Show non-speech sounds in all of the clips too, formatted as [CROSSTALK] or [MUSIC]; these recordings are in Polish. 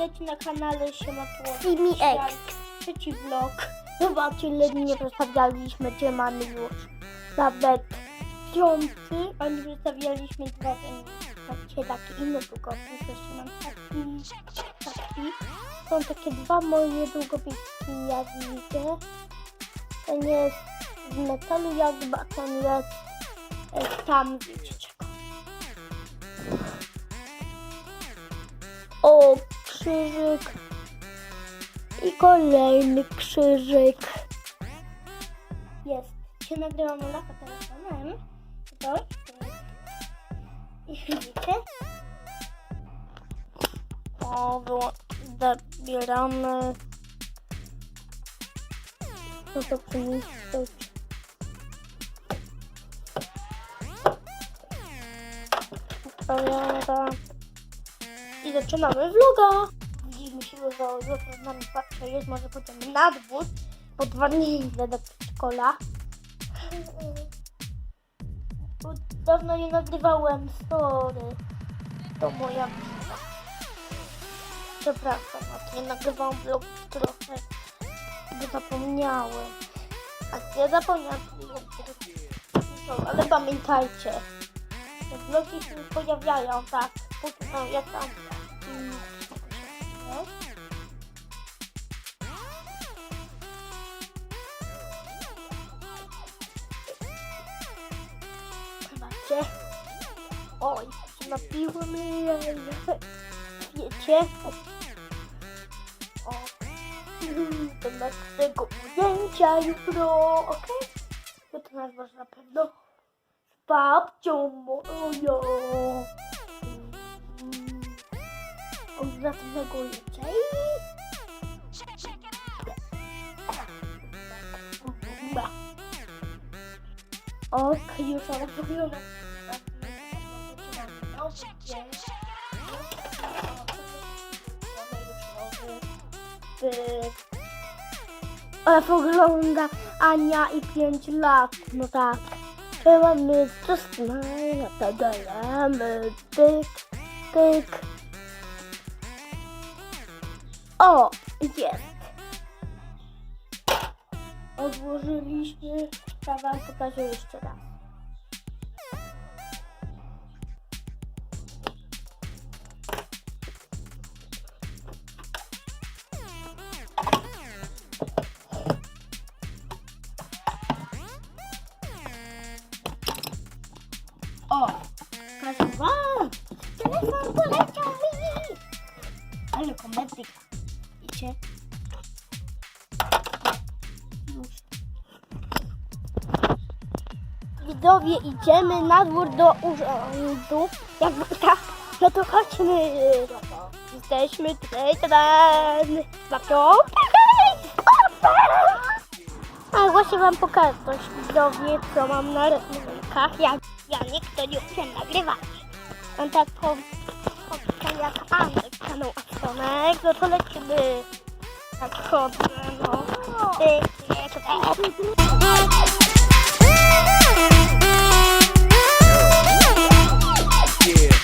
witajcie na kanale Siema Simi X. Trzeci vlog. Zobaczcie, ile nie przedstawialiśmy, gdzie mamy już nawet piąty, a nie przedstawialiśmy dwa dni. Patrzcie, takie inne długopisy, jeszcze mam taki, taki. Są takie dwa moje długopisy, jak widzę. Ten jest z metalu jakby, a ten jest e, tam, wiecie krzyżyk. I kolejny krzyżyk. Jest. Się nagrywam lata telefonem. To. I widzicie? O, było zabieramy. No to przeniszczyć. Dobra. I zaczynamy vloga. Się, że jutro z nami patrzę jest, może pójdziemy na dwór, dwa dni do przedszkola. Bo dawno nie nagrywałem, sorry. To moja wina. Przepraszam, nie nagrywałam vlog trochę, bo zapomniałem. A nie zapomniałem ale pamiętajcie, te vlogi się pojawiają, tak, póki tam, jak tam. No. Zobaczcie. Oj, napiłem Wiecie? O. Do naszego ujęcia jutro, okej? Jutro nas was na pewno z babcią moją. Od następnego ujęcia i... Ok, już robione. Ale pogląda Ania i 5 lat, no tak. Mamy to smile, to dajemy, tyk, tyk. O, jest. Odłożyliśmy, ja wam pokażę jeszcze raz. Widzowie, idziemy na dwór do urzędu. Jakby tak, no to chodźmy. Jesteśmy tutaj, tadan. Babcią. A właśnie wam pokażę coś widzowie, co mam na rękach. Ja, ja nikt to nie umie nagrywać. Mam taką fotkę jak Andrzej kanał Astonek, no to lecimy. Tak chodzę, no. Ty, ty, ty. Yeah.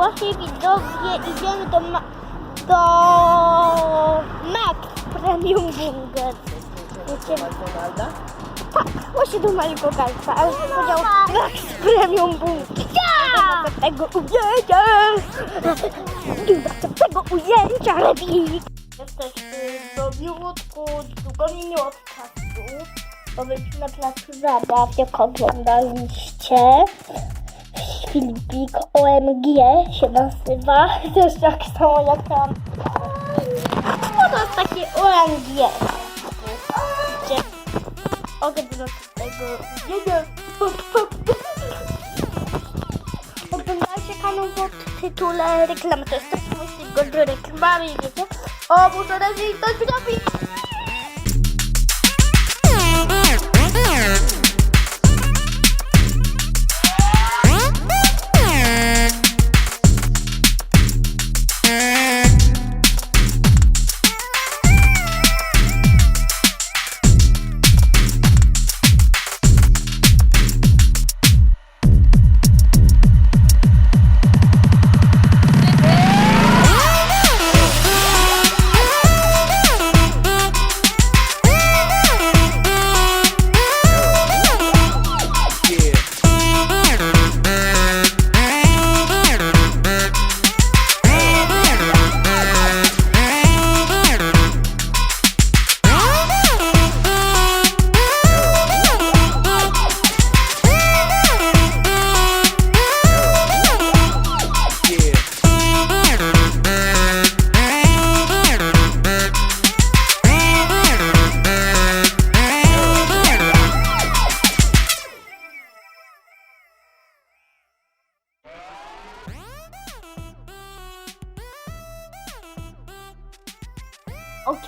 Właśnie widzowie idziemy do, ma- do Max Premium Burger. McDonalda? tak, właśnie do kalca, ale powiedział Max Premium Burger. Ja! Do tego ujęcia! Do tego ujęcia lepiej! Jesteśmy do miłutku, długo nie miło czasu. Bo byliśmy na placu zabaw, jak oglądaliście. Filipik OMG się nazywa. Też tak samo jak tam. No to jest takie OMG. Oglądam tego. Nie, [LAUGHS] Oglądajcie kanał pod tytule reklamy. To jest taki go do reklamy, wiecie? O, muszę raczej coś zrobić.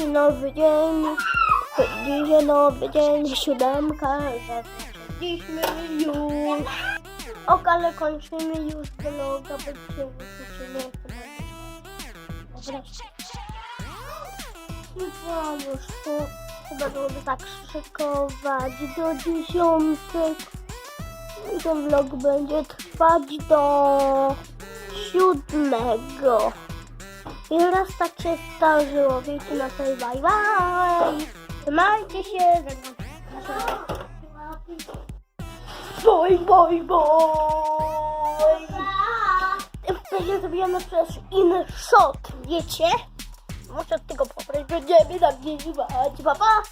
Oczy nowy dzień, dzisiaj nowy dzień, siódemka, zaczęliśmy już. Ok, ale kończymy już vloga, bo dzisiaj wysłuchamy Wreszcie. Jutro już tu chyba byłoby tak szykować do dziesiątek. I ten vlog będzie trwać do siódmego. I raz tak się zdarzyło, wiecie na tej bye bye. Trzymajcie się. Boj, boj, boj. Będzie zrobione przez inny shot, wiecie? Może od tego pobrać będziemy nagrywać. Pa, pa.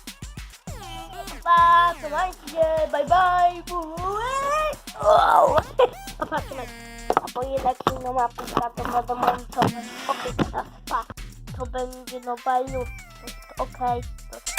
Pa, trzymajcie się. Bye, bye. Wow. Pa, trzymajcie bo jednak inną aplikacją będą monitować. Okej, teraz pa. To będzie nowa już. Okej, to